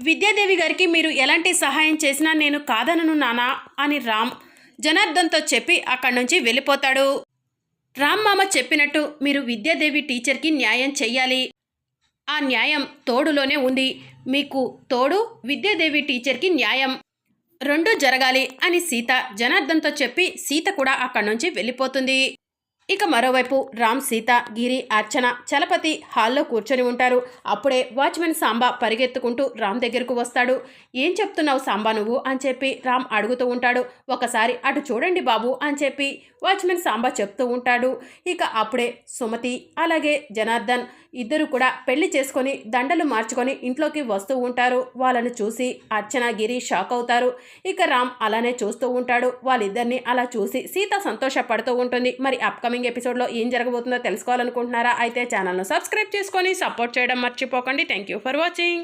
విద్యాదేవి గారికి మీరు ఎలాంటి సహాయం చేసినా నేను కాదనను నానా అని రామ్ జనార్దన్తో చెప్పి అక్కడి నుంచి వెళ్ళిపోతాడు. రామ్ మామ చెప్పినట్టు మీరు విద్యాదేవి టీచర్కి న్యాయం చెయ్యాలి. ఆ న్యాయం తోడులోనే ఉంది. మీకు తోడు విద్యాదేవి టీచర్కి న్యాయం. రెండూ జరగాలి అని సీత జనార్దన్తో చెప్పి సీత కూడా అక్కడి నుంచి వెళ్ళిపోతుంది. ఇక మరోవైపు రామ్ సీత గిరి అర్చన చలపతి హాల్లో కూర్చొని ఉంటారు. అప్పుడే వాచ్మెన్ సాంబా పరిగెత్తుకుంటూ రామ్ దగ్గరకు వస్తాడు. ఏం చెప్తున్నావు సాంబా నువ్వు? అని చెప్పి రామ్ అడుగుతూ ఉంటాడు. ఒకసారి అటు చూడండి బాబు అని చెప్పి వాచ్మెన్ సాంబా చెప్తూ ఉంటాడు. ఇక అప్పుడే సుమతి అలాగే జనార్దన్ ఇద్దరు కూడా పెళ్ళి చేసుకొని దండలు మార్చుకొని ఇంట్లోకి వస్తూ ఉంటారు. వాళ్ళని చూసి అర్చన గిరి షాక్ అవుతారు. ఇక రామ్ అలానే చూస్తూ ఉంటాడు. వాళ్ళిద్దరిని అలా చూసి సీత సంతోషపడుతూ ఉంటుంది. మరి అప్కమింగ్ ఎపిసోడ్లో ఏం జరగబోతుందో తెలుసుకోవాలనుకుంటున్నారా? అయితే ఛానల్ను సబ్స్క్రైబ్ చేసుకొని సపోర్ట్ చేయడం మర్చిపోకండి. Thank you for watching